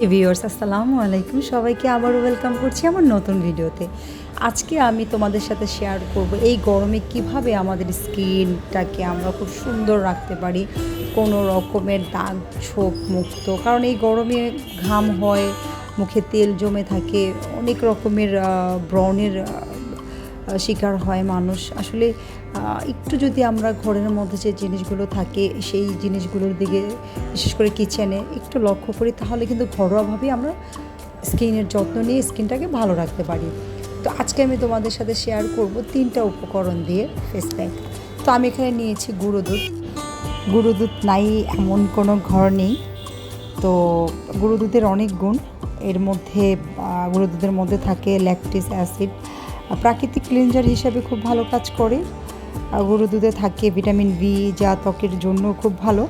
Viewers আসসালামু আলাইকুম। সবাইকে আবারও ওয়েলকাম করছি আমার নতুন ভিডিওতে আজকে আমি তোমাদের সাথে শেয়ার করব এই গরমে কীভাবে আমাদের স্কিনটাকে আমরা খুব সুন্দর রাখতে পারি, কোনো রকমের দাগ, ছোপ, মুক্ত। কারণ এই গরমে ঘাম হয়, মুখে তেল জমে থাকে, অনেক রকমের ব্রণের শিকার হয় মানুষ। আসলে একটু যদি আমরা ঘরের মধ্যে যে জিনিসগুলো থাকে, সেই জিনিসগুলোর দিকে, বিশেষ করে কিচেনে একটু লক্ষ্য করি, তাহলে কিন্তু ঘরোয়াভাবেই আমরা স্কিনের যত্ন নিয়ে স্কিনটাকে ভালো রাখতে পারি। তো আজকে আমি তোমাদের সাথে শেয়ার করব তিনটা উপকরণ দিয়ে ফেস প্যাক তো আমি এখানে নিয়েছি গুঁড়ো দুধ। গুঁড়ো দুধ নাই, এমন কোনো ঘর নেই। তো গুঁড়ো দুধের অনেক গুণ। এর মধ্যে গুঁড়ো দুধের মধ্যে থাকে ল্যাকটিস অ্যাসিড প্রাকৃতিক ক্লিনজার হিসাবে খুব ভালো কাজ করে। গুঁড়ো দুধে থাকে ভিটামিন বি যা ত্বকের জন্য খুব ভালো।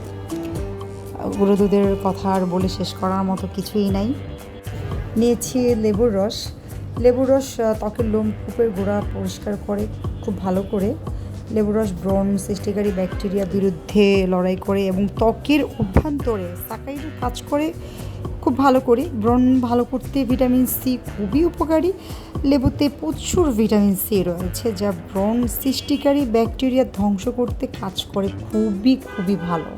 গুঁড়ো দুধের কথা আর বলে শেষ করার মতো কিছুই নাই। নিয়েছি লেবুর রস। লেবুর রস ত্বকের লোমকূপের গোড়া পরিষ্কার করে, খুব ভালো করে। লেবুর রস, ব্রণ, সৃষ্টিকারী ব্যাকটেরিয়া বিরুদ্ধে লড়াই করে এবং ত্বকের অভ্যন্তরে, সাকাইয়ের কাজ করে খুব ভালো করে। ব্রণ ভালো করতে ভিটামিন সি খুবই উপকারী। লেবুতে প্রচুর ভিটামিন সি রয়েছে যা ব্রণ সৃষ্টিকারী ব্যাকটেরিয়া ধ্বংস করতে কাজ করে খুবই খুবই ভালো।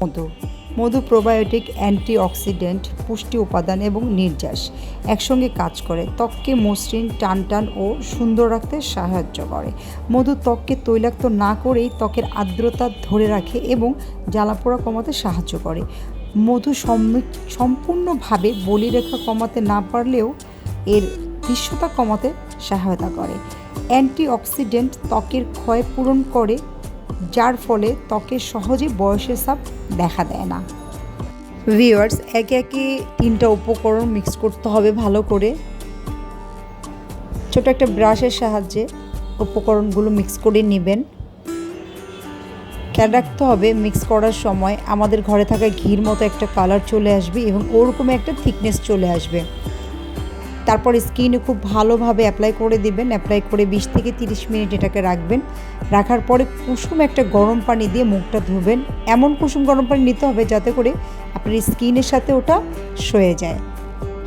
মধু। মধু প্রোবায়োটিক, অ্যান্টিঅক্সিডেন্ট, পুষ্টি উপাদান এবং নির্যাস একসঙ্গে কাজ করে। ত্বককে মসৃণ টান টান ও সুন্দর রাখতে সাহায্য করে। মধু ত্বককে তৈলাক্ত না করেই ত্বকের আর্দ্রতা ধরে রাখে এবং জ্বালাপোড়া কমাতে সাহায্য করে। মধু সম্পূর্ণভাবে বলিরেখা কমাতে না পারলেও এর দৃশ্যতা কমাতে সহায়তা করে। অ্যান্টিঅক্সিডেন্ট ত্বকের ক্ষয় পূরণ করে যার ফলে ত্বকে সহজে বয়সের ছাপ দেখা দেয় না। ভিউয়ার্স একে একে তিনটা উপকরণ মিক্স করতে হবে ভালো করে। ছোট একটা ব্রাশের সাহায্যে উপকরণগুলো মিক্স করে নেবেন। খেয়াল রাখতে হবে মিক্স করার সময় আমাদের ঘরে থাকা ঘির মতো একটা কালার চলে আসবে এবং ওরকম একটা থিকনেস চলে আসবে। তারপর স্কিনে খুব ভালোভাবে অ্যাপ্লাই করে দিবেন। অ্যাপ্লাই করে বিশ থেকে তিরিশ মিনিট এটাকে রাখবেন। রাখার পরে কুসুম একটা গরম পানি দিয়ে মুখটা ধুবেন। এমন কুসুম গরম পানি নিতে হবে যাতে করে আপনার স্কিনের সাথে ওটা সয়ে যায়।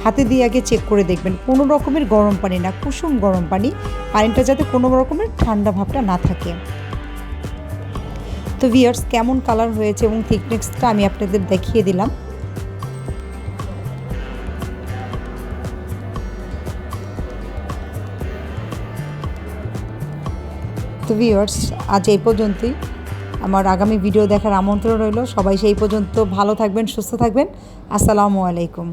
হাতে দিয়ে আগে চেক করে দেখবেন। কোনো রকমের গরম পানি না, কুসুম গরম পানি। পানিটা যাতে কোনো রকমের ঠান্ডা ভাবটা না থাকে। তো ভিয়ার্স কেমন কালার হয়েছে এবং থিকনেসটা আমি আপনাদের দেখিয়ে দিলাম। তো ভিউয়ার্স আজ এই পর্যন্তই। আমার আগামী ভিডিও দেখার আমন্ত্রণ রইল। সবাই সেই পর্যন্ত ভালো থাকবেন, সুস্থ থাকবেন। আসসালামু আলাইকুম।